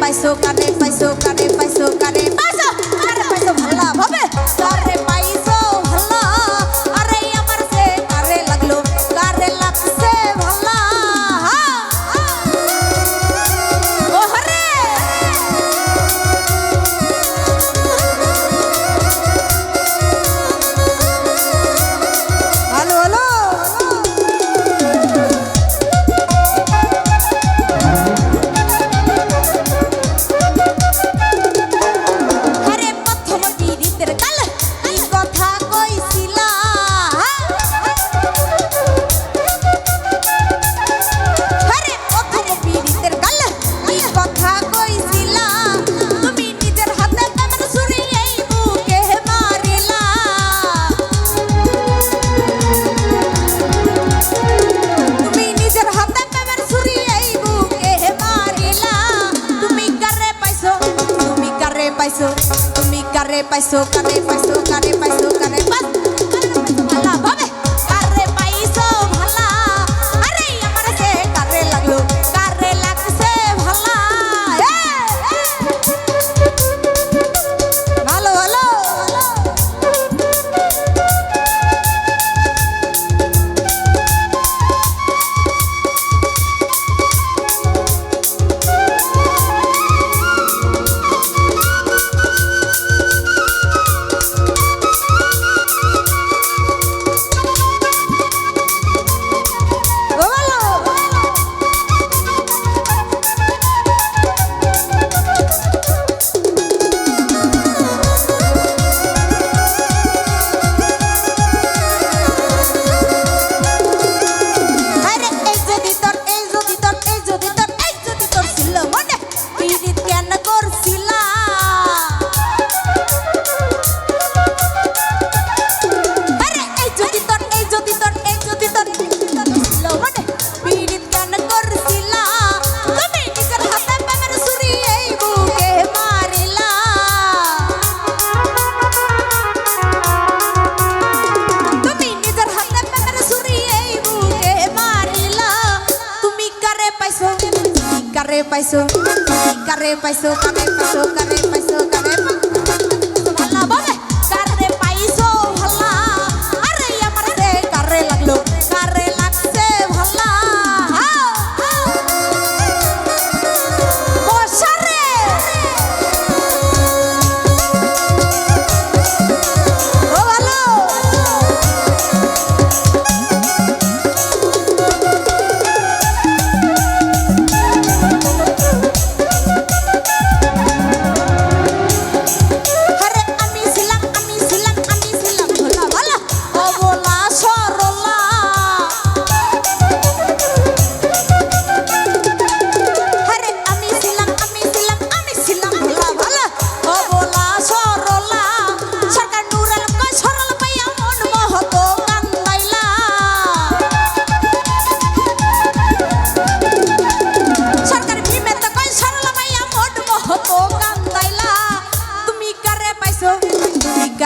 পাইছো কানে পাইছো কানে কারে পাইছো কারে পাইছো কারে পাইছো কারে পাইছো কারে পাইছো কারে পাইছো কারে পাইছো কারে পাইছো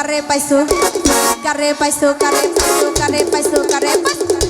কারে পাইছো কারে পাইছো কারে পাইছো কারে পাইছো কারে পাইছো